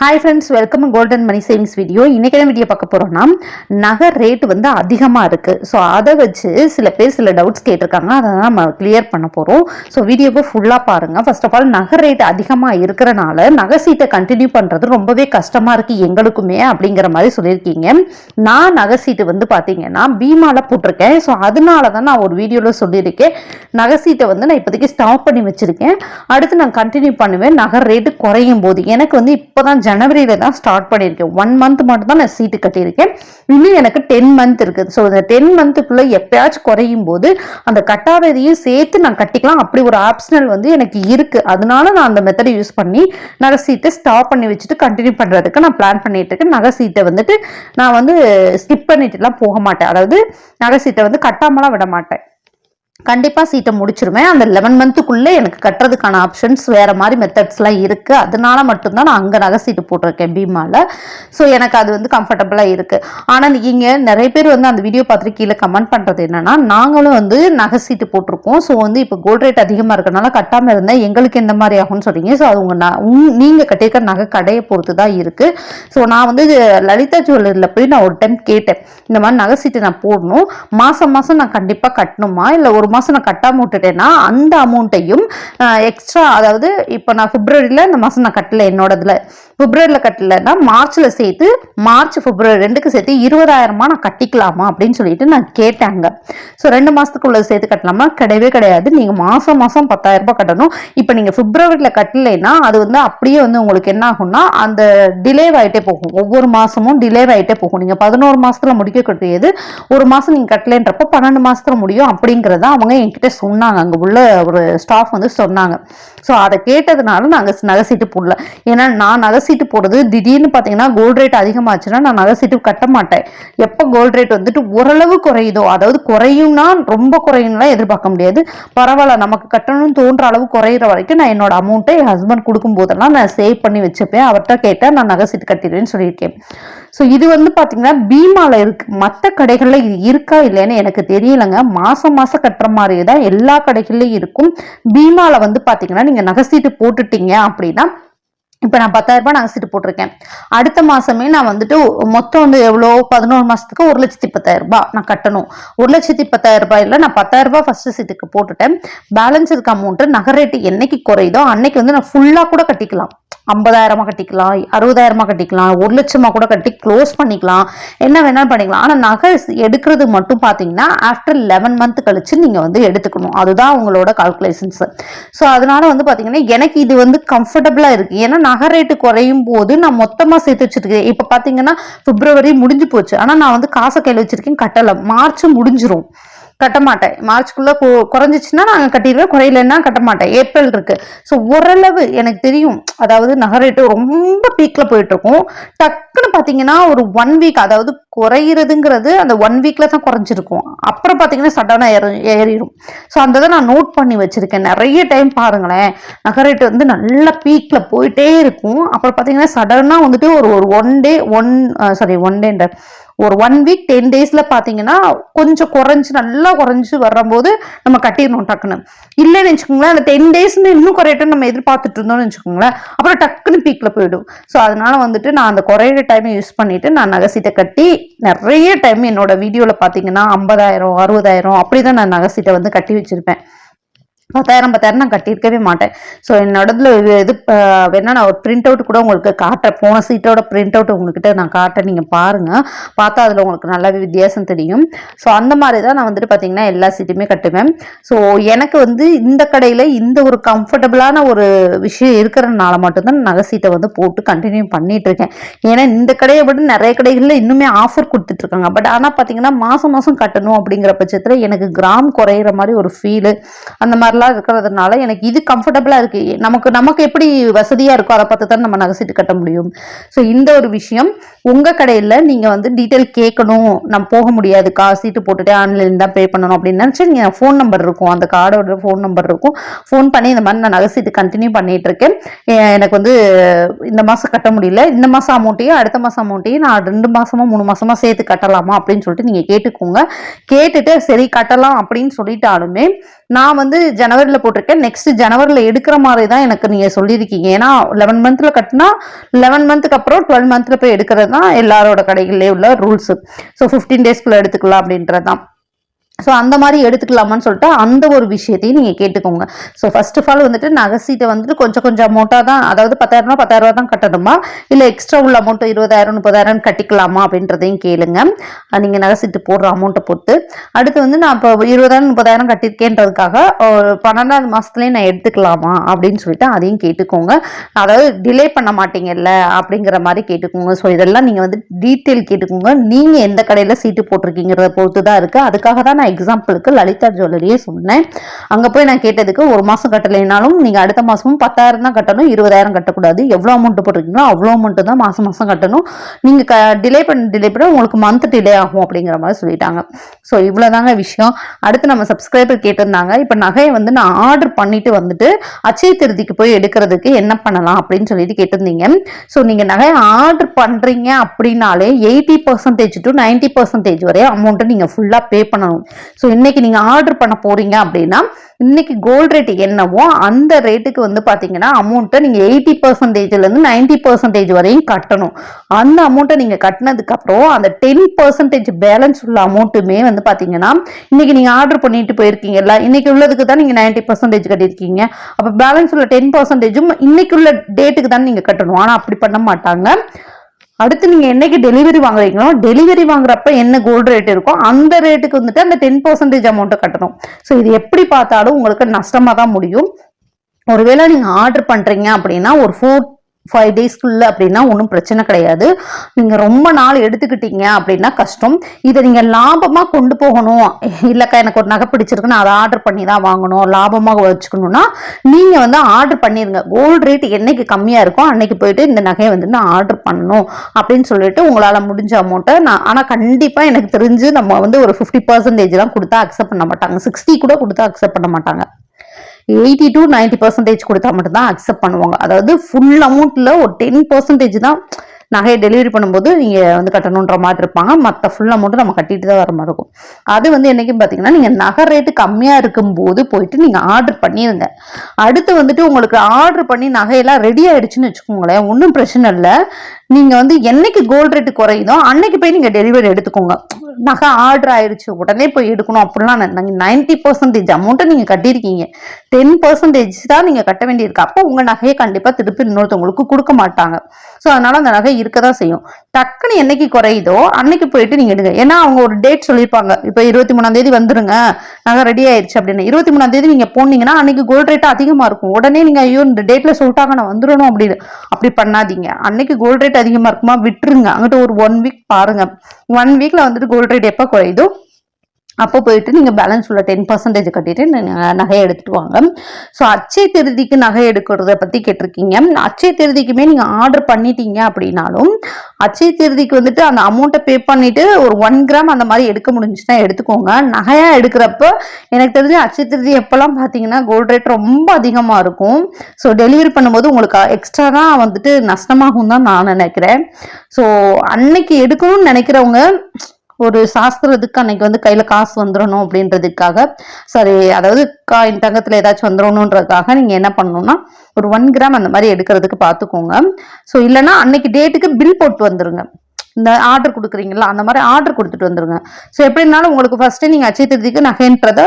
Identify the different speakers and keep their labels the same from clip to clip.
Speaker 1: Hi friends welcome golden money savings video இன்றைக்கி என்ன video பார்க்க போகிறோம்னா நகை ரேட் வந்து அதிகமாக இருக்குது ஸோ அதை வச்சு சில பேர் சில டவுட்ஸ் கேட்டிருக்காங்க. அதை நம்ம கிளியர் பண்ண போகிறோம் ஸோ வீடியோவை ஃபுல்லாக பாருங்கள் ஃபர்ஸ்ட் ஆஃப் ஆல் நகை ரேட் அதிகமாக இருக்கிறனால நகை சீட்டை கண்டினியூ பண்ணுறது ரொம்பவே கஷ்டமாக இருக்குது எங்களுக்குமே அப்படிங்கிற மாதிரி சொல்லியிருக்கீங்க. நான் நகை சீட்டு வந்து பார்த்தீங்கன்னா பீமாவில் போட்டிருக்கேன். ஸோ அதனால தான் நான் ஒரு வீடியோவில் சொல்லியிருக்கேன். நகை சீட்டை வந்து நான் இப்போதைக்கு ஸ்டாப் பண்ணி வச்சுருக்கேன். அடுத்து நான் கண்டினியூ பண்ணுவேன். நகை ரேட்டு குறையும் போது. எனக்கு வந்து இப்போ தான் ஜனவரியில தான் ஸ்டார்ட் பண்ணியிருக்கேன். ஒன் மந்த் மட்டும் தான் நான் சீட்டு கட்டியிருக்கேன். இன்னும் எனக்கு டென் மந்த் இருக்குது ஸோ இந்த டென் மந்த்துக்குள்ளே எப்பயாச்சும் குறையும் போது அந்த கட்டாததையும் சேர்த்து நான் கட்டிக்கலாம். அப்படி ஒரு ஆப்ஷனல் வந்து எனக்கு இருக்குது அதனால நான் அந்த மெத்தடை யூஸ் பண்ணி நகை சீட்டை ஸ்டாப் பண்ணி வச்சுட்டு கண்டினியூ பண்ணுறதுக்கு நான் பிளான் பண்ணிட்டு இருக்கேன். நகை சீட்டை வந்துட்டு நான் வந்து ஸ்கிப் பண்ணிட்டுலாம் போக மாட்டேன். அதாவது நகை சீட்டை வந்து கட்டாமலாம் விட மாட்டேன். கண்டிப்பாக சீட்டை முடிச்சிருவேன். அந்த லெவன் மந்த்துக்குள்ளே எனக்கு கட்டுறதுக்கான ஆப்ஷன்ஸ் வேறு மாதிரி மெத்தட்ஸ்லாம் இருக்குது அதனால மட்டும்தான் நான் அங்கே நகை சீட்டு போட்டிருக்கேன் பீமாவில் ஸோ எனக்கு அது வந்து கம்ஃபர்டபுளாக இருக்குது ஆனால் நீங்கள் நிறைய பேர் வந்து அந்த வீடியோ பார்த்துட்டு கீழே கமெண்ட் பண்ணுறது என்னென்னா நாங்களும் வந்து நகை சீட்டு போட்டிருக்கோம். ஸோ வந்து இப்போ கோல்ட் ரேட் அதிகமாக இருக்கனால கட்டாமல் இருந்தால் எங்களுக்கு எந்த மாதிரி ஆகும்னு சொல்கிறீங்க ஸோ அது உங்கள் நீங்கள் கட்டியிருக்க நகை கடையை பொறுத்து தான் இருக்குது ஸோ நான் வந்து லலிதா ஜுவல்லரியில் போய் நான் ஒரு டைம் கேட்டேன். இந்த மாதிரி நகை சீட்டு நான் போடணும். மாதம் மாதம் நான் கண்டிப்பாக கட்டணுமா? இல்லை ஒரு மாதம் நான் கட்டாமல் விட்டுட்டேன்னா அந்த அமௌண்ட்டையும் எக்ஸ்ட்ரா அதாவது இப்போ நான் பிப்ரவரியில் இந்த மாதம் நான் கட்டலை என்னோடதுல. பிப்ரவரியில் கட்டலைன்னா மார்ச்சில் சேர்த்து மார்ச் பிப்ரவரி ரெண்டுக்கு சேர்த்து இருபதாயிரமா நான் கட்டிக்கலாமா அப்படின்னு சொல்லிட்டு நான் கேட்டாங்க. ஸோ ரெண்டு மாதத்துக்குள்ளே சேர்த்து கட்டலாமா? கிடையவே கிடையாது. நீங்கள் மாதம் மாதம் பத்தாயிரம் ரூபாய் கட்டணும். இப்போ நீங்கள் பிப்ரவரியில் கட்டலைன்னா அது வந்து அப்படியே வந்து உங்களுக்கு என்ன ஆகும்னா அந்த டிலே ஆகிட்டே போகும். ஒவ்வொரு மாதமும் டிலே ஆகிட்டே போகும். நீங்கள் பதினோரு மாதத்தில் முடிக்க கட்டியது ஒரு மாதம் நீங்கள் கட்டலைன்றப்போ பன்னெண்டு மாதத்துல முடியும் அப்படிங்கிறத அவங்க என்கிட்ட சொன்னாங்க. அங்கே உள்ள ஒரு ஸ்டாஃப் வந்து சொன்னாங்க. ஸோ அதை கேட்டதுனால நாங்கள் நகை சீட்டு போடல. ஏன்னா நான் நகை சீட்டு போடுறது திடீர்னு பார்த்தீங்கன்னா கோல்ட் ரேட் அதிகமாச்சுன்னா நான் நகை சீட்டு கட்ட மாட்டேன். எப்போ கோல்ட் ரேட் வந்துட்டு ஓரளவு குறையுதோ அதாவது குறையும்னா ரொம்ப குறையும்லாம் எதிர்பார்க்க முடியாது. பரவாயில்ல நமக்கு கட்டணும்னு தோன்ற அளவு குறையிற வரைக்கும் நான் என்னோட அமௌண்ட்டை என் ஹஸ்பண்ட் கொடுக்கும் போதெல்லாம் நான் சேவ் பண்ணி வச்சுப்பேன். அவர்கிட்ட கேட்டால் நான் நகை சீட்டு கட்டிடுவேன்னு சொல்லியிருக்கேன். ஸோ இது வந்து பார்த்தீங்கன்னா பீமாவில் இருக்கு. மற்ற கடைகளில் இது இருக்கா இல்லைன்னு எனக்கு தெரியலைங்க. மாதம் மாதம் கட்டுற மாதிரி தான் எல்லா கடைகள்லையும் இருக்கும். பீமாவில் வந்து பார்த்தீங்கன்னா நீங்கள் நகை சீட்டு போட்டுட்டீங்க அப்படின்னா இப்போ நான் பத்தாயிரம் ரூபாய் நகை சீட்டு போட்டிருக்கேன். அடுத்த மாசமே நான் வந்துட்டு மொத்தம் வந்து எவ்வளோ? பதினோரு மாசத்துக்கு ஒரு லட்சத்தி பத்தாயிரம் ரூபாய் நான் கட்டணும். ஒரு லட்சத்தி பத்தாயிரம் ரூபாயில் நான் பத்தாயிரம் ரூபாய் ஃபர்ஸ்ட் சீட்டுக்கு போட்டுட்டேன். பேலன்ஸ் இருக்க அமௌண்ட்டு நகை ரேட்டு என்னைக்கு குறையுதோ அன்னைக்கு வந்து நான் ஃபுல்லாக கூட கட்டிக்கலாம். ஐம்பதாயிரமா கட்டிக்கலாம் அறுபதாயிரமா கட்டிக்கலாம் ஒரு லட்சமா கூட கட்டி க்ளோஸ் பண்ணிக்கலாம். என்ன வேணாலும் பண்ணிக்கலாம். ஆனால் நகை எடுக்கிறது மட்டும் பார்த்தீங்கன்னா ஆஃப்டர் லெவன் மந்த் கழிச்சு நீங்கள் வந்து எடுத்துக்கணும். அதுதான் உங்களோட கால்குலேஷன்ஸ் ஸோ அதனால வந்து பார்த்தீங்கன்னா எனக்கு இது வந்து கம்ஃபர்டபுளாக இருக்கு. ஏன்னா நகை ரேட்டு குறையும் போது நான் மொத்தமாக சேர்த்து வச்சிருக்கேன் இப்போ பார்த்தீங்கன்னா பிப்ரவரி முடிஞ்சு போச்சு. ஆனால் நான் வந்து காசை கையில் வச்சிருக்கேன் கட்டலை. மார்ச் முடிஞ்சிரும். கட்ட மாட்டேன் மார்ச்க்குள்ளே குறைஞ்சிச்சுன்னா நாங்கள் கட்டிடுவேன். குறையிலன்னா கட்ட மாட்டேன் ஏப்ரல் இருக்கு. ஸோ ஓரளவு எனக்கு தெரியும். அதாவது நகை ரேட்டு ரொம்ப பீக்கில் போயிட்டு இருக்கும் டக்குன்னு பார்த்தீங்கன்னா ஒரு ஒன் வீக் அதாவது குறையிறதுங்கிறது அந்த ஒன் வீக்ல தான் குறைஞ்சிருக்கும். அப்புறம் பார்த்தீங்கன்னா சடனாக ஏற ஏறிடும் ஸோ அந்த இதை நான் நோட் பண்ணி வச்சிருக்கேன். நிறைய டைம் பாருங்களேன். நகை ரேட்டு வந்து நல்ல பீக்கில் போயிட்டே இருக்கும். அப்புறம் பார்த்தீங்கன்னா சடனாக வந்துட்டு ஒரு ஒரு one day one sorry one டேன்ற ஒரு ஒன் வீக் டென் டேஸில் பார்த்தீங்கன்னா கொஞ்சம் குறைஞ்சி நல்லா குறைஞ்சி வரும்போது நம்ம கட்டிடணும் டக்குன்னு. இல்லைன்னு வச்சுக்கோங்களேன் அந்த டென் டேஸ்னு இன்னும் குறையட்டும் நம்ம எதிர்பார்த்துட்டு இருந்தோம்னு வச்சுக்கோங்களேன் அப்புறம் டக்குன்னு பீக்கில் போயிடும். ஸோ அதனால வந்துட்டு நான் அந்த குறையிற டைமை யூஸ் பண்ணிட்டு நான் நகைசீட்டை கட்டி நிறைய டைம் என்னோட வீடியோவில் பார்த்தீங்கன்னா ஐம்பதாயிரம் அறுபதாயிரம் அப்படி தான் நான் நகைசீட்டை வந்து கட்டி வச்சிருப்பேன். பத்தாயிரம் பத்தாயிரம் நான் கட்டியிருக்கவே மாட்டேன். ஸோ என்னோடதுல இது வேணா நான் ஒரு பிரிண்ட் அவுட் கூட உங்களுக்கு காட்டுறேன். போன சீட்டோட பிரிண்ட் அவுட் உங்ககிட்ட நான் காட்டேன் நீங்கள் பாருங்கள் பார்த்தா அதில் உங்களுக்கு நல்லாவே வித்தியாசம் தெரியும். ஸோ அந்த மாதிரி தான் நான் வந்துட்டு பார்த்தீங்கன்னா எல்லா சீட்டுமே கட்டுவேன். ஸோ எனக்கு வந்து இந்த கடையில் இந்த ஒரு கம்ஃபர்டபுளான ஒரு விஷயம் இருக்கிறதுனால மட்டும்தான் நகை சீட்டை வந்து போட்டு கண்டினியூ பண்ணிகிட்டு இருக்கேன் ஏன்னா இந்த கடையை விட நிறைய கடைகளில் இன்னுமே ஆஃபர் கொடுத்துட்ருக்காங்க பட் ஆனால் பார்த்தீங்கன்னா மாதம் மாதம் கட்டணும் அப்படிங்கிற பட்சத்தில் எனக்கு கிராம் குறையிற மாதிரி ஒரு ஃபீலு அந்த மாதிரிலாம் கம்ஃபர்டபுளாக இருக்கிறதுனால எனக்கு இது கம்ஃபர்டபுளாக இருக்குது நமக்கு நமக்கு எப்படி வசதியாக இருக்கோ அதை பார்த்து தான் நம்ம நகை சீட்டு கட்ட முடியும். ஸோ இந்த ஒரு விஷயம் உங்கள் கடையில் நீங்கள் வந்து டீட்டெயில் கேட்கணும். நம்ம போக முடியாது. கா சீட்டு போட்டுட்டு ஆன்லைன் தான் பே பண்ணணும் அப்படின்னு நினச்சி நீங்கள் ஃபோன் நம்பர் இருக்கும். அந்த கார்டோட ஃபோன் நம்பர் இருக்கும். ஃபோன் பண்ணி இந்த மாதிரி நான் நகை சீட்டு கண்டினியூ பண்ணிட்டு இருக்கேன். எனக்கு வந்து இந்த மாதம் கட்ட முடியல. இந்த மாதம் அமௌண்ட்டையும் அடுத்த மாதம் அமௌண்ட்டையும் நான் ரெண்டு மாதமா மூணு மாதமாக சேர்த்து கட்டலாமா அப்படின்னு சொல்லிட்டு நீங்கள் கேட்டுக்கோங்க. கேட்டுட்டு சரி கட்டலாம் அப்படின்னு சொல்லிட்டாலுமே நான் வந்து ஜனவரியில் போட்டிருக்கேன். நெக்ஸ்ட் ஜனவரியில் எடுக்கிற மாதிரி தான் எனக்கு நீங்கள் சொல்லியிருக்கீங்க. ஏன்னா லெவன் மந்த்தில் கட்டினா லெவன் மந்த்துக்கு அப்புறம் டுவெல் மந்த்தில் போய் எடுக்கிறது தான் எல்லாரோட கடைகளிலே உள்ள ரூல்ஸு ஸோ ஃபிஃப்டீன் டேஸ்க்குள்ளே எடுத்துக்கலாம் அப்படின்றது தான் ஸோ அந்த மாதிரி எடுத்துக்கலாமான்னு சொல்லிட்டு அந்த ஒரு விஷயத்தையும் நீங்கள் கேட்டுக்கோங்க. ஸோ ஃபர்ஸ்ட் ஆஃப் ஆல் வந்துட்டு நகைசீட்டை வந்துட்டு கொஞ்சம் கொஞ்சம் அமௌண்ட்டாக தான் அதாவது பத்தாயிரரூபா பத்தாயிரரூபா தான் கட்டணுமா? இல்லை எக்ஸ்ட்ரா உள்ள அமௌண்ட் இருபதாயிரம் முப்பதாயிரம் கட்டிக்கலாமா அப்படின்றதையும் கேளுங்க. நீங்கள் நகைசீட்டு போடுற அமௌண்ட்டை பொறுத்து அடுத்து வந்து நான் இப்போ இருபதாயிரம் முப்பதாயிரம் கட்டியிருக்கேன்றதுக்காக ஒரு பன்னெண்டாவது மாதத்துலேயே நான் எடுத்துக்கலாமா அப்படின்னு சொல்லிட்டு அதையும் கேட்டுக்கோங்க. அதாவது டிலே பண்ண மாட்டீங்கல்ல அப்படிங்கிற மாதிரி கேட்டுக்கோங்க. ஸோ இதெல்லாம் நீங்கள் வந்து டீட்டெயில் கேட்டுக்கோங்க. நீங்கள் எந்த கடையில் சீட்டு போட்டிருக்கீங்கிறத பொறுத்து தான் இருக்குது அதுக்காக தான் நான் எக்ஸாம்பிளுக்கு லலிதா ஜுவல்லரியே சொன்னேன். அங்கே போய் நான் கேட்டதுக்கு ஒரு மாதம் கட்டலைனாலும் நீங்கள் அடுத்த மாதமும் பத்தாயிரம் தான் கட்டணும் இருபதாயிரம் கட்டக்கூடாது. எவ்வளோ அமௌண்ட் போட்டிருக்கீங்களோ அவ்வளோ அமௌண்ட்டு தான் மாதம் மாதம் கட்டணும். நீங்கள் க டிலே பண்ண டிலே பண்ண உங்களுக்கு மந்த் டிலே ஆகும் அப்படிங்கிற மாதிரி சொல்லிட்டாங்க. ஸோ இவ்வளோதாங்க விஷயம். அடுத்து நம்ம சப்ஸ்கிரைபர் கேட்டிருந்தாங்க. இப்போ நகையை வந்து நான் ஆர்டர் பண்ணிட்டு வந்துட்டு அச்சய திருதிக்கு போய் எடுக்கிறதுக்கு என்ன பண்ணலாம் அப்படின்னு சொல்லிட்டு கேட்டிருந்தீங்க. ஸோ நீங்கள் நகையை ஆர்டர் பண்ணுறீங்க அப்படின்னாலே eighty percentage to ninety percentage வரை அமௌண்ட்டை நீங்கள் ஃபுல்லாக பே பண்ணணும். ஸோ இன்னைக்கு நீங்கள் ஆர்டர் பண்ண போறீங்க அப்படின்னா இன்னைக்கு கோல்டு ரேட் என்னவோ அந்த ரேட்டுக்கு வந்து பார்த்தீங்கன்னா அமௌண்ட்டை நீங்கள் எயிட்டி பர்சன்டேஜ்லேருந்து நைன்டி பர்சன்டேஜ் வரையும் கட்டணும். அந்த அமௌண்ட்டை நீங்கள் கட்டினதுக்கப்புறம் அந்த டென் பர்சன்டேஜ் பேலன்ஸ் உள்ள அமௌண்ட்டுமே வந்து பார்த்தீங்கன்னா இன்னைக்கு நீங்கள் ஆர்டர் பண்ணிட்டு போயிருக்கீங்கல்ல இன்னைக்கு உள்ளதுக்கு தான் நீங்கள் நைன்டி பர்சன்டேஜ் கட்டியிருக்கீங்க. அப்போ பேலன்ஸ் உள்ள டென் பர்சன்டேஜும் இன்னைக்கு உள்ள டேட்டுக்கு தான் நீங்கள் கட்டணும். ஆனால் அப்படி பண்ண மாட்டாங்க. அடுத்து நீங்க என்னைக்கு டெலிவரி வாங்குறீங்களோ டெலிவரி வாங்குறப்ப என்ன கோல்டு ரேட் இருக்கோ அந்த ரேட்டுக்கு வந்துட்டு அந்த டென் பர்சன்டேஜ் அமௌண்ட்டை கட்டணும். ஸோ இது எப்படி பார்த்தாலும் உங்களுக்கு நஷ்டமா தான் முடியும். ஒருவேளை நீங்க ஆர்டர் பண்றீங்க அப்படின்னா ஒரு ஃபோர் ஃபைவ் டேஸ்க்குள்ள அப்படின்னா ஒன்றும் பிரச்சனை கிடையாது. நீங்கள் ரொம்ப நாள் எடுத்துக்கிட்டீங்க அப்படின்னா கஷ்டம். இதை நீங்கள் லாபமாக கொண்டு போகணும். இல்லைக்கா எனக்கு ஒரு நகை பிடிச்சிருக்கு நான் அதை ஆர்டர் பண்ணி தான் வாங்கணும். லாபமாக வச்சுக்கணும்னா நீங்கள் வந்து ஆர்டர் பண்ணிடுங்க கோல்டு ரேட் என்னைக்கு கம்மியாக இருக்கோ அன்னைக்கு போயிட்டு இந்த நகையை வந்து நான் ஆர்டர் பண்ணணும் அப்படின்னு சொல்லிட்டு உங்களால் முடிஞ்ச அமௌண்ட்டை நான் ஆனால் கண்டிப்பாக எனக்கு தெரிஞ்சு நம்ம வந்து ஒரு ஃபிஃப்டி பர்சன்டேஜ்லாம் கொடுத்தா அக்செப்ட் பண்ண மாட்டாங்க. சிக்ஸ்டி கூட கொடுத்தா அக்செப்ட் பண்ண மாட்டாங்க. எயிட்டி டு நைன்டி பர்சன்டேஜ் கொடுத்தா மட்டும்தான் அக்செப்ட் பண்ணுவாங்க. அதாவது ஃபுல் அமௌண்ட்டில் ஒரு டென் பர்சன்டேஜ் தான் நகையை டெலிவரி பண்ணும்போது நீங்கள் வந்து கட்டணுன்ற மாதிரி இருப்பாங்க. மற்ற ஃபுல் அமௌண்ட்டு நம்ம கட்டிட்டு தான் வர மாதிரி இருக்கும். அது வந்து என்றைக்கும் பார்த்தீங்கன்னா நீங்கள் நகை ரேட்டு கம்மியாக இருக்கும்போது போயிட்டு நீங்கள் ஆர்டர் பண்ணிடுங்க அடுத்து வந்துட்டு உங்களுக்கு ஆர்டர் பண்ணி நகையெல்லாம் ரெடி ஆகிடுச்சுன்னு வச்சுக்கோங்களேன் ஒன்றும் பிரச்சனை இல்லை. நீங்கள் வந்து என்னைக்கு கோல்டு ரேட்டு குறையுதோ அன்னைக்கு போய் நீங்கள் டெலிவரி எடுத்துக்கோங்க. நகை ஆர்டர் ஆயிடுச்சு உடனே போய் எடுக்கணும் அப்படிலாம் நைன்டி பர்சன்டேஜ் அமௌண்ட்டை நீங்கள் கட்டியிருக்கீங்க. டென் பர்சன்டேஜ் தான் நீங்கள் கட்ட வேண்டியிருக்கு. அப்போ உங்கள் நகையை கண்டிப்பாக திருப்பி இன்னொருத்தவங்களுக்கு கொடுக்க மாட்டாங்க. ஸோ அதனால் அந்த நகை இருக்க தான் செய்யும். டக்குன்னு என்னைக்கு குறையுதோ அன்னைக்கு போயிட்டு நீங்கள் எடுங்க. ஏன்னா அவங்க ஒரு டேட் சொல்லியிருப்பாங்க. இப்போ இருபத்தி மூணாம் தேதி வந்துருங்க. நகை ரெடி ஆயிடுச்சு அப்படின்னு. இருபத்தி மூணாம் தேதி நீங்கள் போனீங்கன்னா அன்னைக்கு கோல்டு ரேட் அதிகமாக இருக்கும். உடனே நீங்கள் ஐயோ இந்த டேட்டில் சொல்லிட்டாங்க நான் வந்துடணும் அப்படின்னு. அப்படி பண்ணாதீங்க. அன்னைக்கு கோல்டு ரேட் அதிகமாக இருக்குமா? விட்டுருங்க. அங்கிட்ட ஒரு ஒன் வீக் பாருங்க. ஒன் வீக்ல வந்துட்டு கோல்டு ரேட் எப்போ குறையுதோ அப்போ போயிட்டு நீங்கள் பேலன்ஸ் உள்ள டென் பர்சன்டேஜ் கட்டிட்டு நகையை எடுத்துட்டு வாங்க. ஸோ அச்சை திருதிக்கு நகை எடுக்கிறத பற்றி கேட்டிருக்கீங்க. அச்சை திருதிக்குமே நீங்கள் ஆர்டர் பண்ணிட்டீங்க அப்படின்னாலும் அச்சை திருதிக்கு வந்துட்டு அந்த அமௌண்ட்டை பே பண்ணிட்டு ஒரு ஒன் கிராம் அந்த மாதிரி எடுக்க முடிஞ்சுன்னா எடுத்துக்கோங்க. நகையாக எடுக்கிறப்ப எனக்கு தெரிஞ்சு அச்சை திருதி எப்போல்லாம் பார்த்தீங்கன்னா கோல்டு ரேட் ரொம்ப அதிகமாக இருக்கும். ஸோ டெலிவரி பண்ணும்போது உங்களுக்கு எக்ஸ்ட்ரா தான் வந்துட்டு நஷ்டமாகும் தான் நான் நினைக்கிறேன். ஸோ அன்னைக்கு எடுக்கணும்னு நினைக்கிறவங்க ஒரு சாஸ்திரத்துக்கு அன்னைக்கு வந்து கையில் காசு வந்துடணும் அப்படின்றதுக்காக சரி அதாவது காயின் தங்கத்தில் ஏதாச்சும் வந்துடணுன்றதுக்காக நீங்கள் என்ன பண்ணணும்னா ஒரு ஒன் கிராம் அந்த மாதிரி எடுக்கிறதுக்கு பார்த்துக்கோங்க ஸோ இல்லைன்னா அன்னைக்கு டேட்டுக்கு பில் போட்டு வந்துருங்க. இந்த ஆர்டர் கொடுக்குறீங்களா அந்த மாதிரி ஆர்டர் கொடுத்துட்டு வந்துருங்க. ஸோ எப்படினாலும் உங்களுக்கு ஃபர்ஸ்ட்டு நீங்கள் அச்சய திருதிக்கு நகைன்றதை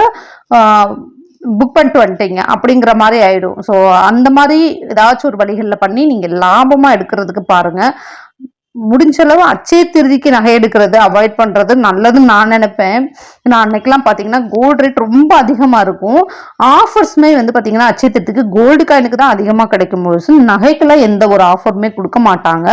Speaker 1: புக் பண்ணிட்டு வந்துட்டீங்க. அப்படிங்கிற மாதிரி ஆயிடும். ஸோ அந்த மாதிரி ஏதாச்சும் ஒரு வழிகளில் பண்ணி நீங்கள் லாபமாக எடுக்கிறதுக்கு பாருங்கள் முடிஞ்ச அளவு அச்சய திருதிக்கு நகை எடுக்கிறது அவாய்ட் பண்ணுறது நல்லதுன்னு நான் நினைப்பேன். நான் அன்னைக்கெல்லாம் பார்த்தீங்கன்னா கோல்டு ரேட் ரொம்ப அதிகமாக இருக்கும். ஆஃபர்ஸுமே வந்து பார்த்தீங்கன்னா அச்சய திருதிக்கு கோல்டு காயினுக்கு தான் அதிகமாக கிடைக்கும் பொழுது நகைக்கெல்லாம் எந்த ஒரு ஆஃபருமே கொடுக்க மாட்டாங்க.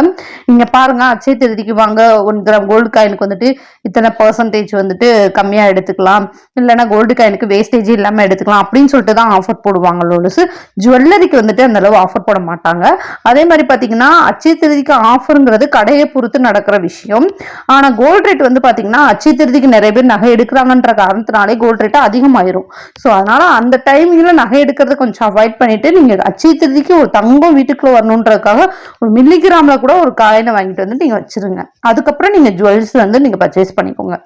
Speaker 1: நீங்கள் பாருங்க அச்சய திருதிக்கு வாங்க ஒன் கிராம் கோல்டு காயினுக்கு வந்துட்டு இத்தனை பர்சன்டேஜ் வந்துட்டு கம்மியாக எடுத்துக்கலாம். இல்லைன்னா கோல்டு காயினுக்கு வேஸ்டேஜ் இல்லாமல் எடுத்துக்கலாம் அப்படின்னு சொல்லிட்டு தான் ஆஃபர் போடுவாங்க லோலுஸ் ஜுவல்லரிக்கு வந்துட்டு அந்த அளவு ஆஃபர் போட மாட்டாங்க. அதே மாதிரி பார்த்தீங்கன்னா அச்சய திருதிக்கு ஆஃபருங்கிறது கடை நகையை பொறுத்து நடக்கிற விஷயம். ஆனால் கோல்ட் ரேட் வந்து பார்த்தீங்கன்னா அச்சை திருதிக்கு நிறைய பேர் நகை எடுக்கிறாங்கன்ற காரணத்தினாலே கோல்ட் ரேட் அதிகமாயிரும். ஸோ அதனால அந்த டைமிங்ல நகை எடுக்கிறத கொஞ்சம் அவாய்ட் பண்ணிட்டு நீங்க அச்சை திருதிக்கு ஒரு தங்கம் வீட்டுக்குள்ளே வரணுன்றதுக்காக ஒரு மில்லிகிராம்ல கூட ஒரு காயினை வாங்கிட்டு வந்து நீங்க வச்சிருங்க. அதுக்கப்புறம் நீங்க ஜுவல்ஸ் வந்து நீங்க பர்ச்சேஸ் பண்ணிக்கோங்க.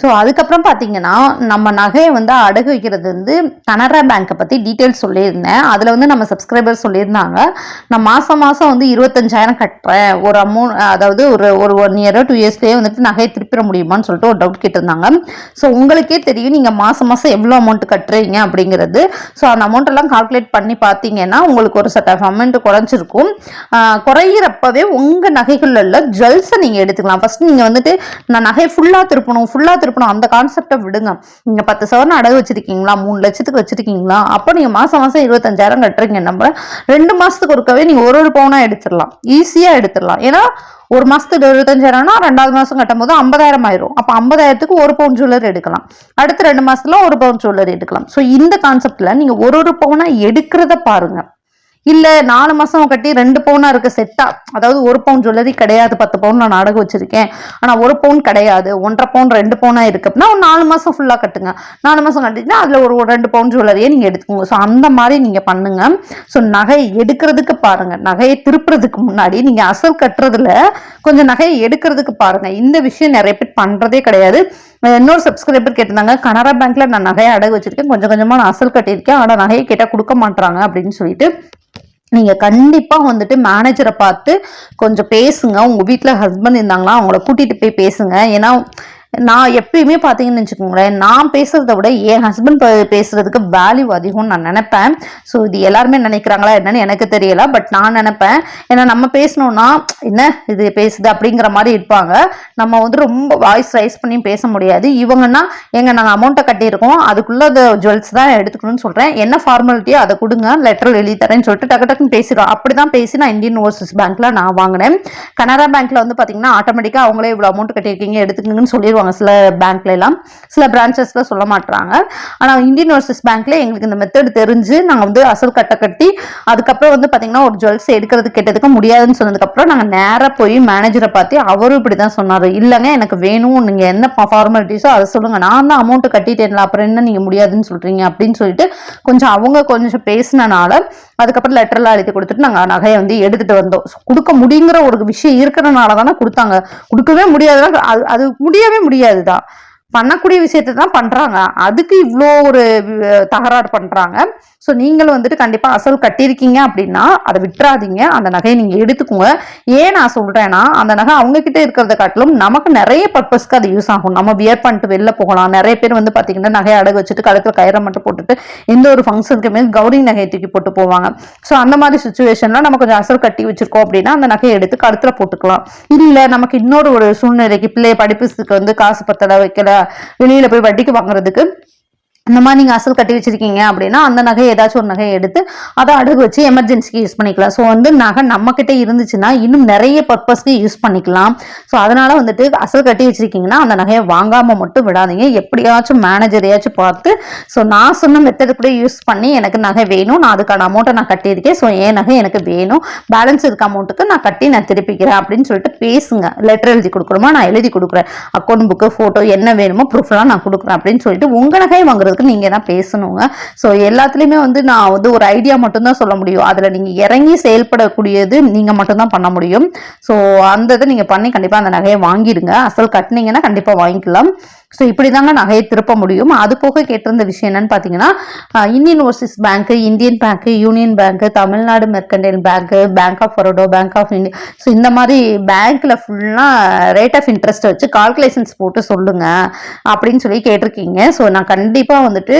Speaker 1: ஸோ அதுக்கப்புறம் பார்த்தீங்கன்னா நம்ம நகையை வந்து அடகு வைக்கிறது வந்து கனரா பேங்க்கை பற்றி டீட்டெயில்ஸ் சொல்லியிருந்தேன். அதில் வந்து நம்ம சப்ஸ்கிரைபர் சொல்லியிருந்தாங்க. நான் மாதம் மாதம் வந்து இருபத்தஞ்சாயிரம் கட்டுறேன். ஒரு அமௌண்ட் அதாவது ஒரு ஒரு ஒன் இயரோ டூ இயர்ஸ்லேயே வந்துட்டு நகையை திருப்பிட முடியுமான்னு சொல்லிட்டு ஒரு டவுட் கேட்டிருந்தாங்க. ஸோ உங்களுக்கே தெரியும் நீங்கள் மாதம் மாதம் எவ்வளோ அமௌண்ட் கட்டுறீங்க அப்படிங்கிறது. ஸோ அந்த அமௌண்ட் எல்லாம் கால்குலேட் பண்ணி பார்த்தீங்கன்னா உங்களுக்கு ஒரு செட் ஆஃப் அமௌண்ட் குறைஞ்சிருக்கும். குறையிறப்பவே உங்கள் நகைகளில் ஜுவல்ஸை நீங்கள் எடுத்துக்கலாம். ஃபஸ்ட் நீங்கள் வந்துட்டு நான் நகை ஃபுல்லாக திருப்பணும் ஃபுல்லாக திருப்பணும் அந்த கான்செப்டை விடுங்க. நீங்கள் பத்து சவரன் அடகு வச்சிருக்கீங்களா? மூணு லட்சத்துக்கு வச்சிருக்கீங்களா? அப்போ நீங்கள் மாதம் மாதம் இருபத்தஞ்சாயிரம் கட்டுறீங்க. நம்ம ரெண்டு மாதத்துக்கு ஒருக்கவே நீங்கள் ஒரு ஒரு பவுனாக எடுத்துடலாம். ஈஸியாக எடுத்துடலாம். ஏன்னா ஒரு மாதத்துக்கு இருபத்தஞ்சாயிரம்னா ரெண்டாவது மாதம் கட்டும் போது ஐம்பதாயிரம் ஆயிரும். அப்போ ஐம்பதாயிரத்துக்கு ஒரு பவுன் ஜுவல்லரி எடுக்கலாம். அடுத்த ரெண்டு மாசத்துல ஒரு பவுன் ஜுவல்லரி எடுக்கலாம். ஸோ இந்த கான்செப்ட்ல நீங்க ஒரு ஒரு பவுனா எடுக்கிறத பாருங்க. இல்ல நாலு மாசம் கட்டி ரெண்டு பவுனா இருக்கு செட்டா அதாவது ஒரு பவுன் ஜுவல்லரி கிடையாது பத்து பவுன் நான் அடகு வச்சிருக்கேன். ஆனா ஒரு பவுன் கிடையாது ஒன்றரை பவுன் ரெண்டு பவுனா இருக்கு. அப்படின்னா ஒரு நாலு மாசம் ஃபுல்லா கட்டுங்க. நாலு மாசம் கட்டிட்டா அதுல ஒரு ரெண்டு பவுன் ஜுவல்லரியே நீங்க எடுத்துக்கோங்க. ஸோ அந்த மாதிரி நீங்க பண்ணுங்க. ஸோ நகை எடுக்கிறதுக்கு பாருங்க. நகையை திருப்புறதுக்கு முன்னாடி நீங்க அசல் கட்டுறதுல கொஞ்சம் நகையை எடுக்கிறதுக்கு பாருங்க. இந்த விஷயம் நிறைய பேர் பண்றதே கிடையாது. இன்னொரு சப்ஸ்கிரைபர் கேட்டிருந்தாங்க கனரா பேங்க்ல நான் நகையை அடகு வச்சிருக்கேன். கொஞ்சம் கொஞ்சமா நான் அசல் கட்டியிருக்கேன். ஆனா நகையை கேட்டா கொடுக்க மாட்டாங்க அப்படின்னு சொல்லிட்டு. நீங்க கண்டிப்பா வந்துட்டு மேனேஜரை பார்த்து கொஞ்சம் பேசுங்க. உங்க வீட்டில் ஹஸ்பண்ட் இருந்தாங்கன்னா அவங்கள கூட்டிட்டு போய் பேசுங்க. ஏன்னா நான் எப்பயுமே பார்த்தீங்கன்னு வச்சுக்கோங்களேன் நான் பேசுறதை விட என் ஹஸ்பண்ட் பேசுறதுக்கு வேல்யூ அதிகம்னு நான் நினைப்பேன். ஸோ இது எல்லாருமே நினைக்கிறாங்களா என்னன்னு எனக்கு தெரியல பட் நான் நினைப்பேன். ஏன்னா நம்ம பேசணும்னா என்ன இது பேசுது அப்படிங்கிற மாதிரி இருப்பாங்க. நம்ம வந்து ரொம்ப வாய்ஸ் ரைஸ் பண்ணி பேச முடியாது. இவங்கன்னா எங்க நாங்கள் அமௌண்ட்டை கட்டியிருக்கோம் அதுக்குள்ள ஜுவல்ஸ் தான் எடுத்துக்கணும்னு சொல்றேன். என்ன ஃபார்மாலிட்டியோ அதை கொடுங்க லெட்டர் எழுதி தரேன்னு சொல்லிட்டு டக்கு டக்குன்னு பேசிடுவோம் அப்படி தான் பேசி நான் இந்தியன் ஓவர்சீஸ் பேங்க்ல நான் வாங்கினேன். கனரா பேங்க்ல வந்து பாத்தீங்கன்னா ஆட்டோமேட்டிக்கா அவங்களே இவ்வளவு அமௌண்ட் கட்டியிருக்கீங்க எடுத்துக்கங்கன்னு சொல்லிடுவாங்க. சில பேங்க்ல எல்லாம். சில பிரான்ச்சஸ்ல சொல்ல மாட்டாங்க ஆனா இந்தியன் ஓவர்சீஸ் பேங்க்ல எங்களுக்கு இந்த மெத்தட் தெரிஞ்சு நாங்க வந்து அசல் கட்ட கட்டி அதுக்கப்புறம் வந்து பாத்தீங்கன்னா ஒரு ஜுவல்ஸ் எடுக்கிறது கேட்டதுக்கு முடியாதுன்னு சொன்னதுக்கப்புறம் நாங்க நேரா போய் மேனேஜரை பார்த்து அவரும் இப்படிதான் சொன்னாரு. இல்லைங்க எனக்கு வேணும் நீங்க என்ன ஃபார்மாலிட்டிஸோ அதை சொல்லுங்க. நான் தான் அமௌண்ட் கட்டிட்டேன்ல அப்புறம் என்ன நீங்க முடியாதுன்னு சொல்றீங்க அப்படின்னு சொல்லிட்டு கொஞ்சம் அவங்க கொஞ்சம் பேசினனால அதுக்கப்புறம் லெட்டர்லாம் எழுதி கொடுத்துட்டு நாங்கள் நகையை வந்து எடுத்துட்டு வந்தோம். கொடுக்க முடியுங்கிற ஒரு விஷயம் இருக்கிறனால தானே கொடுத்தாங்க. கொடுக்கவே முடியாதுன்னா அது அது முடியவே முடியாது தான் பண்ணக்கூடிய விஷயத்தை தான் பண்ணுறாங்க அதுக்கு இவ்வளோ ஒரு தகராறு பண்ணுறாங்க ஸோ நீங்களும் வந்துட்டு கண்டிப்பாக அசல் கட்டியிருக்கீங்க அப்படின்னா அதை விட்டுறாதீங்க. அந்த நகையை நீங்கள் எடுத்துக்கோங்க. ஏன் நான் சொல்கிறேன்னா அந்த நகை அவங்கக்கிட்ட இருக்கிறத காட்டிலும் நமக்கு நிறைய பர்பஸ்க்கு அது யூஸ் ஆகும். நம்ம வியர் பண்ணிட்டு வெளில போகலாம். நிறைய பேர் வந்து பார்த்திங்கன்னா நகையை அடகு வச்சுட்டு கழுத்தில் கயிறை மட்டும் போட்டுட்டு எந்த ஒரு ஃபங்க்ஷனுக்குமே கௌரி நகையை தூக்கி போட்டு போவாங்க. ஸோ அந்த மாதிரி சுச்சுவேஷனில் நம்ம கொஞ்சம் அசல் கட்டி வச்சுருக்கோம் அப்படின்னா அந்த நகையை எடுத்து கழுத்தில் போட்டுக்கலாம். இல்லை நமக்கு இன்னொரு ஒரு சூழ்நிலைக்கு பிள்ளை படிப்புக்கு வந்து காசு பத்தலை வைக்கல வெளியில போய் வட்டிக்கு வாங்குறதுக்கு இந்த மாதிரி நீங்கள் அசல் கட்டி வச்சிருக்கீங்க அப்படின்னா அந்த நகை ஏதாச்சும் ஒரு நகையை எடுத்து அதை அடகு வச்சு எமர்ஜென்சிக்கு யூஸ் பண்ணிக்கலாம். ஸோ வந்து நகை நம்மக்கிட்ட இருந்துச்சுன்னா இன்னும் நிறைய பர்பஸ்க்கு யூஸ் பண்ணிக்கலாம். ஸோ அதனால் வந்துட்டு அசல் கட்டி வச்சிருக்கீங்கன்னா அந்த நகையை வாங்காமல் மட்டும் விடாதீங்க. எப்படியாச்சும் மேனேஜரையாச்சும் பார்த்து ஸோ நான் சொன்ன மெத்தடு கூட யூஸ் பண்ணி எனக்கு நகை வேணும். நான் அதுக்கான அமௌண்ட்டை நான் கட்டியிருக்கேன். ஸோ என் நகை எனக்கு வேணும். பேலன்ஸ் இருக்க அமௌண்ட்டுக்கு நான் கட்டி நான் திருப்பிக்கிறேன் அப்படின்னு சொல்லிட்டு பேசுங்க. லெட்டர் எழுதி கொடுக்குறோமா நான் எழுதி கொடுக்குறேன். அக்கௌண்ட் புக்கு ஃபோட்டோ என்ன வேணுமோ ப்ரூஃப்லாம் நான் கொடுக்குறேன் அப்படின்னு சொல்லிட்டு உங்கள் நகையை வாங்குறதுக்கு நீங்கள் தான் பேசணுங்க. ஸோ எல்லாத்துலேயுமே வந்து நான் வந்து ஒரு ஐடியா மட்டும்தான் சொல்ல முடியும். அதில் நீங்கள் இறங்கி செயல்படக்கூடியது நீங்கள் மட்டும்தான் பண்ண முடியும். ஸோ அந்த இதை நீங்கள் பண்ணி கண்டிப்பாக அந்த நகையை வாங்கிடுங்க. அசல் கட்டினீங்கன்னா கண்டிப்பாக வாங்கிக்கலாம். ஸோ இப்படி தாங்க நகையை திருப்ப முடியும். அது போக கேட்டிருந்த விஷயம் என்னன்னு பார்த்தீங்கன்னா Indian Overseas Bank Indian Bank Union Bank Tamil Nadu Mercantile Bank Bank of Baroda Bank of India so இந்த மாதிரி பேங்க்ல ஃபுல்லாக ரேட் ஆஃப் இன்ட்ரெஸ்ட் வச்சு கால்குலேஷன்ஸ் போட்டு சொல்லுங்க. அப்படின்னு சொல்லி கேட்டிருக்கீங்க. ஸோ நான் கண்டிப்பாக வந்துட்டு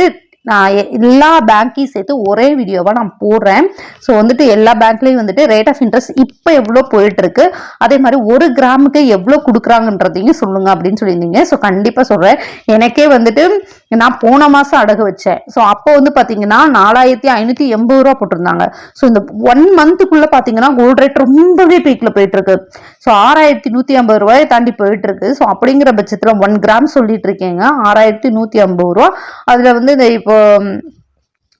Speaker 1: நான் எ- எல்லா பேங்க்கையும் சேர்த்து ஒரே வீடியோவாக நான் போடுறேன். ஸோ வந்துட்டு எல்லா பேங்க்லேயும் வந்துட்டு ரேட் ஆஃப் இன்ட்ரெஸ்ட் இப்போ எவ்வளோ போயிட்டுருக்கு? அதே மாதிரி ஒரு கிராமுக்கு எவ்வளோ கொடுக்குறாங்கன்றதையும் சொல்லுங்க அப்படின்னு சொல்லியிருந்தீங்க. ஸோ கண்டிப்பாக சொல்கிறேன் எனக்கே வந்துட்டு நான் போன மாதம் அடகு வச்சேன். ஸோ அப்போ வந்து பார்த்தீங்கன்னா நாலாயிரத்தி ஐநூற்றி எண்பது ரூபா போட்டிருந்தாங்க. ஸோ இந்த ஒன் மந்த்துக்குள்ளே பார்த்தீங்கன்னா கோல்டு ரேட் ரொம்பவே பீக்கில் போயிட்டுருக்கு. ஸோ ஆறாயிரத்தி நூற்றி ஐம்பது ரூபாயை தாண்டி போயிட்டுருக்கு. ஸோ அப்படிங்கிற பட்சத்தில் ஒன் கிராம் சொல்லிட்டு இருக்கேங்க. ஆறாயிரத்தி நூற்றி ஐம்பது ரூபா. அதில் வந்து இந்த இப்போ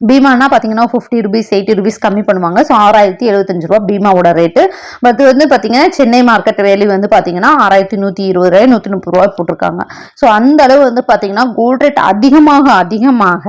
Speaker 1: பீமானா பார்த்தீங்கன்னா ஃபிஃப்டி ருபீஸ் எயிட்டி ருபீஸ் கம்மி பண்ணுவாங்க. ஸோ ஆறாயிரத்தி எழுபத்தஞ்சு ரூபா பீமாவோட ரேட்டு பட் வந்து பார்த்தீங்கன்னா சென்னை மார்க்கெட் வேலி வந்து பார்த்தீங்கன்னா ஆறாயிரத்தி நூற்றி இருபது ரூபாய் நூற்றி முப்பது ரூபாய் போட்டிருக்காங்க. ஸோ அந்த அளவு வந்து பார்த்தீங்கன்னா கோல்டு ரேட் அதிகமாக அதிகமாக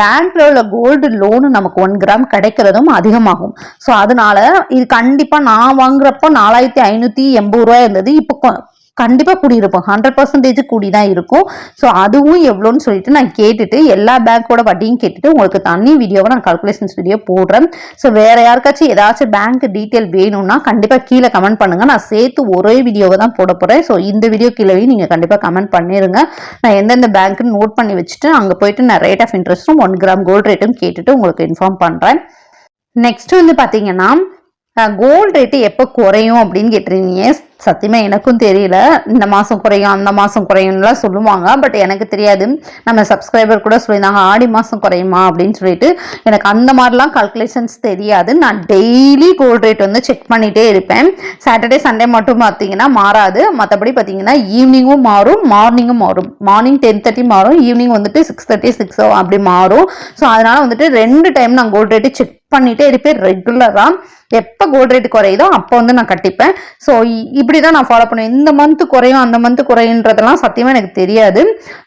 Speaker 1: பேங்க்ல உள்ள கோல்டு லோனு நமக்கு ஒன் கிராம் கிடைக்கிறதும் அதிகமாகும். ஸோ அதனால இது கண்டிப்பாக நான் வாங்குறப்போ நாலாயிரத்தி ஐநூற்றி எண்பது ரூபாய் இருந்தது. இப்போ கண்டிப்பாக கூடியிருப்போம் ஹண்ட்ரட் பர்சன்டேஜ் கூடி தான் இருக்கும். ஸோ அதுவும் எவ்வளோன்னு சொல்லிட்டு நான் கேட்டுட்டு எல்லா பேங்க்கோட வட்டியும் கேட்டுட்டு உங்களுக்கு தனி வீடியோவை நான் கால்குலேஷன்ஸ் வீடியோ போடுறேன். ஸோ வேற யாருக்காச்சும் ஏதாச்சும் பேங்க் டீட்டெயில் வேணும்னா கண்டிப்பாக கீழே கமெண்ட் பண்ணுங்கள் நான் சேர்த்து ஒரே வீடியோவை தான் போட போகிறேன் ஸோ இந்த வீடியோ கீழேயும் நீங்கள் கண்டிப்பாக கமெண்ட் பண்ணிடுங்க நான் எந்தெந்த பேங்க்குன்னு நோட் பண்ணி வச்சுட்டு அங்கே போயிட்டு நான் ரேட் ஆஃப் இன்ட்ரெஸ்ட்டும் ஒன் கிராம் கோல்டு ரேட்டும் கேட்டுட்டு உங்களுக்கு இன்ஃபார்ம் பண்ணுறேன் நெக்ஸ்ட் வந்து பார்த்தீங்கன்னா கோல்டு ரேட்டு எப்போ குறையும் அப்படின்னு கேட்டிருந்தீங்க? சத்தியமா எனக்கும் தெரியல. இந்த மாதம் குறையும் அந்த மாதம் குறையும்லாம் சொல்லுவாங்க. பட் எனக்கு தெரியாது. நம்ம சப்ஸ்கிரைபர் கூட சொல்லியிருந்தாங்க ஆடி மாதம் குறையுமா அப்படின்னு சொல்லிட்டு. எனக்கு அந்த மாதிரிலாம் கால்குலேஷன்ஸ் தெரியாது. நான் டெய்லி கோல்ட் ரேட் வந்து செக் பண்ணிகிட்டே இருப்பேன். சாட்டர்டே சண்டே மட்டும் பார்த்தீங்கன்னா மாறாது. மற்றபடி பார்த்தீங்கன்னா ஈவினிங்கும் மாறும் மார்னிங்கும் மாறும். மார்னிங் டென் தேர்ட்டி மாறும் ஈவினிங் வந்துட்டு சிக்ஸ் தேர்ட்டி சிக்ஸ் அப்படி மாறும். ஸோ அதனால் வந்துட்டு ரெண்டு டைம் நான் கோல்ட் ரேட்டு செக் பண்ணிட்டே இருப்பேன் ரெகுலராக எப்போ கோல்ட் ரேட் குறையுதோ அப்போ வந்து நான் கட்டிப்பேன். ஸோ இப்படி தான் நான் ஃபாலோ பண்ணுவேன். இந்த மந்த் குறையும் அந்த மந்த் குறையுன்றதெல்லாம் சத்தியமாக எனக்கு தெரியாது.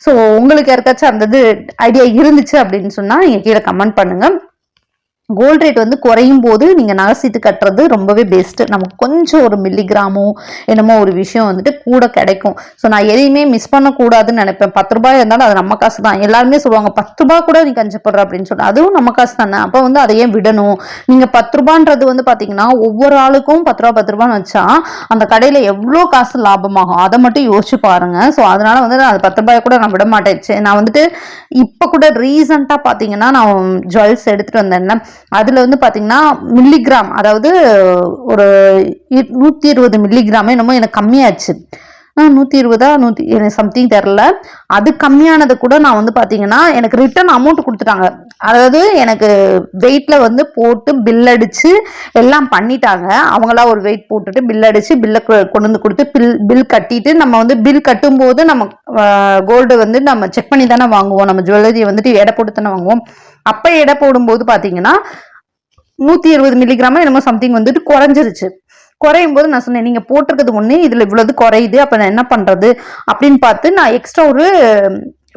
Speaker 1: ஸோ உங்களுக்கு யாருக்காச்சும் அந்த இது ஐடியா இருந்துச்சு அப்படின்னு சொன்னால் நீங்கள் கீழே கமெண்ட் பண்ணுங்கள் கோல்ட் ரேட் வந்து குறையும் போது நீங்கள் நகை சீட்டு கட்டுறது ரொம்பவே பெஸ்ட்டு நமக்கு கொஞ்சம் ஒரு மில்லிகிராமோ என்னமோ ஒரு விஷயம் வந்துட்டு கூட கிடைக்கும். ஸோ நான் எதையுமே மிஸ் பண்ணக்கூடாதுன்னு நினைப்பேன். பத்து ரூபாய் இருந்தாலும் அது நம்ம காசு தான் எல்லாருமே சொல்லுவாங்க பத்து ரூபா கூட நீ கஞ்சப்படுற அப்படின்னு சொல்லி அதுவும் நம்ம காசு தானே. அப்போ வந்து அதை ஏன் விடணும்? நீங்கள் பத்து ரூபான்றது வந்து பார்த்தீங்கன்னா ஒவ்வொரு ஆளுக்கும் பத்து ரூபா பத்து ரூபான்னு வச்சா அந்த கடையில் எவ்வளோ காசு லாபமாகும்? அதை மட்டும் யோசிச்சு பாருங்க. ஸோ அதனால வந்து நான் அது பத்து ரூபாய் கூட நான் விட மாட்டேன். நான் வந்துட்டு இப்போ கூட ரீசண்டாக பார்த்தீங்கன்னா நான் ஜுவல்ஸ் எடுத்துகிட்டு வந்தேன். அதில் வந்து பார்த்தீங்கன்னா மில்லிகிராம் அதாவது ஒரு நூற்றி இருபது மில்லிகிராமே என்னமோ எனக்கு கம்மியாச்சு. நூற்றி இருபதா நூற்றி எனக்கு சம்திங் தெரில அது கம்மியானது கூட நான் வந்து பார்த்தீங்கன்னா எனக்கு ரிட்டர்ன் அமௌண்ட் கொடுத்துட்டாங்க. அதாவது எனக்கு வெயிட்டில் வந்து போட்டு பில் அடித்து எல்லாம் பண்ணிட்டாங்க. அவங்களா ஒரு வெயிட் போட்டுட்டு பில் அடித்து பில்லை கொண்டு வந்து கொடுத்து பில் பில் கட்டிட்டு நம்ம வந்து பில் கட்டும்போது நம்ம கோல்டு வந்து நம்ம செக் பண்ணி தானே வாங்குவோம். நம்ம ஜுவல்லரியை வந்துட்டு எடை போட்டு தானே வாங்குவோம். அப்போ எடை போடும்போது பார்த்தீங்கன்னா நூற்றி இருபது மில்லிகிராமா என்னமோ சம்திங் வந்துட்டு குறைஞ்சிருச்சு. குறையும் போது நான் சொன்னேன் நீங்கள் போட்டிருக்கிறது ஒன்று இதில் இவ்வளவு குறையுது அப்போ நான் என்ன பண்ணுறது அப்படின்னு பார்த்து நான் எக்ஸ்ட்ரா ஒரு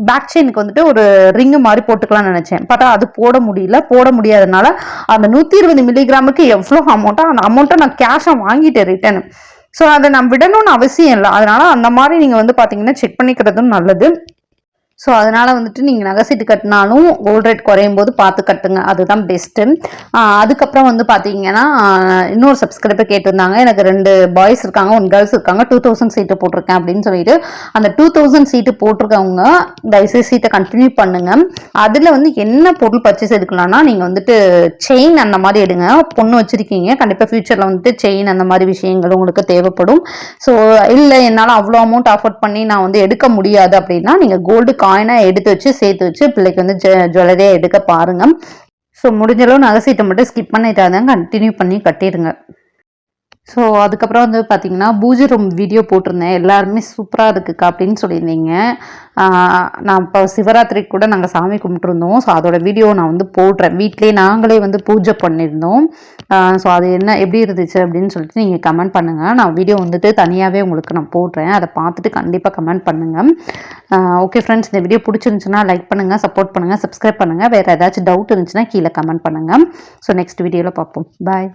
Speaker 1: பேக் செயினுக்கு வந்துட்டு ஒரு ரிங்கு மாதிரி போட்டுக்கலாம்னு நினச்சேன். பட் அது போட முடியல போட முடியாதனால அந்த நூற்றி இருபது மில்லிகிராமுக்கு எவ்வளோ அமௌண்ட்டாக அந்த அமௌண்ட்டை நான் கேஷாக வாங்கிட்டேன் ரிட்டர்ன் ஸோ அதை நான் விடணும்னு அவசியம் இல்லை. அதனால அந்த மாதிரி நீங்கள் வந்து பார்த்தீங்கன்னா செக் பண்ணிக்கிறதும் நல்லது. ஸோ அதனால் வந்துட்டு நீங்கள் நகை சீட்டு கட்டினாலும் கோல்ட் ரேட் குறையும் போது பார்த்து கட்டுங்க. அதுதான் பெஸ்ட்டு அதுக்கப்புறம் வந்து பார்த்தீங்கன்னா இன்னொரு சப்ஸ்கிரைபர் கேட்டிருந்தாங்க. எனக்கு ரெண்டு பாய்ஸ் இருக்காங்க ஒன் கேர்ள்ஸ் இருக்காங்க. டூ தௌசண்ட் சீட்டு போட்டிருக்கேன் அப்படின்னு சொல்லிட்டு அந்த டூ தௌசண்ட் சீட்டு போட்டிருக்கவங்க தயவுசெய்து சீட்டை கண்டினியூ பண்ணுங்க. அதில் வந்து என்ன பொருள் பர்ச்சேஸ் எடுக்கலாம்னா நீங்கள் வந்துட்டு செயின் அந்த மாதிரி எடுங்க. பொண்ணு வச்சுருக்கீங்க. கண்டிப்பாக ஃபியூச்சரில் வந்துட்டு செயின் அந்த மாதிரி விஷயங்கள் உங்களுக்கு தேவைப்படும். ஸோ இல்லை என்னால் அவ்வளோ அமௌண்ட் அஃபோர்ட் பண்ணி நான் வந்து எடுக்க முடியாது அப்படின்னா நீங்கள் கோல்டு காயினாக எடுத்து வச்சு சேர்த்து வச்சு பிள்ளைக்கு வந்து ஜுவல்லரியாக எடுக்க பாருங்க. ஸோ முடிஞ்சளவு நகை சீட்டை மட்டும் ஸ்கிப் பண்ணிட்டாதான் கண்டினியூ பண்ணி கட்டிடுங்க. ஸோ அதுக்கப்புறம் வந்து பார்த்தீங்கன்னா பூஜை ரூம் வீடியோ போட்டிருந்தேன். எல்லாருமே சூப்பராக இருக்குக்கா அப்படின்னு சொல்லியிருந்தீங்க. நான் இப்போ சிவராத்திரிக்கு கூட நாங்கள் சாமி கும்பிட்டுருந்தோம். ஸோ அதோட வீடியோ நான் வந்து போடுறேன். வீட்லேயே நாங்களே வந்து பூஜை பண்ணியிருந்தோம். ஸோ அது என்ன எப்படி இருந்துச்சு அப்படின்னு சொல்லிட்டு நீங்கள் கமெண்ட் பண்ணுங்கள் நான் வீடியோ வந்துட்டு தனியாகவே உங்களுக்கு நான் போடுறேன். அதை பார்த்துட்டு கண்டிப்பாக கமெண்ட் பண்ணுங்கள் ஓகே ஃப்ரெண்ட்ஸ் இந்த வீடியோ பிடிச்சிருந்துச்சுன்னா லைக் பண்ணுங்கள் சப்போர்ட் பண்ணுங்கள் சப்ஸ்கிரைப் பண்ணுங்கள் வேறு ஏதாச்சும் டவுட் இருந்துச்சுன்னா கீழே கமெண்ட் பண்ணுங்கள் ஸோ நெக்ஸ்ட் வீடியோவில் பார்ப்போம். பாய்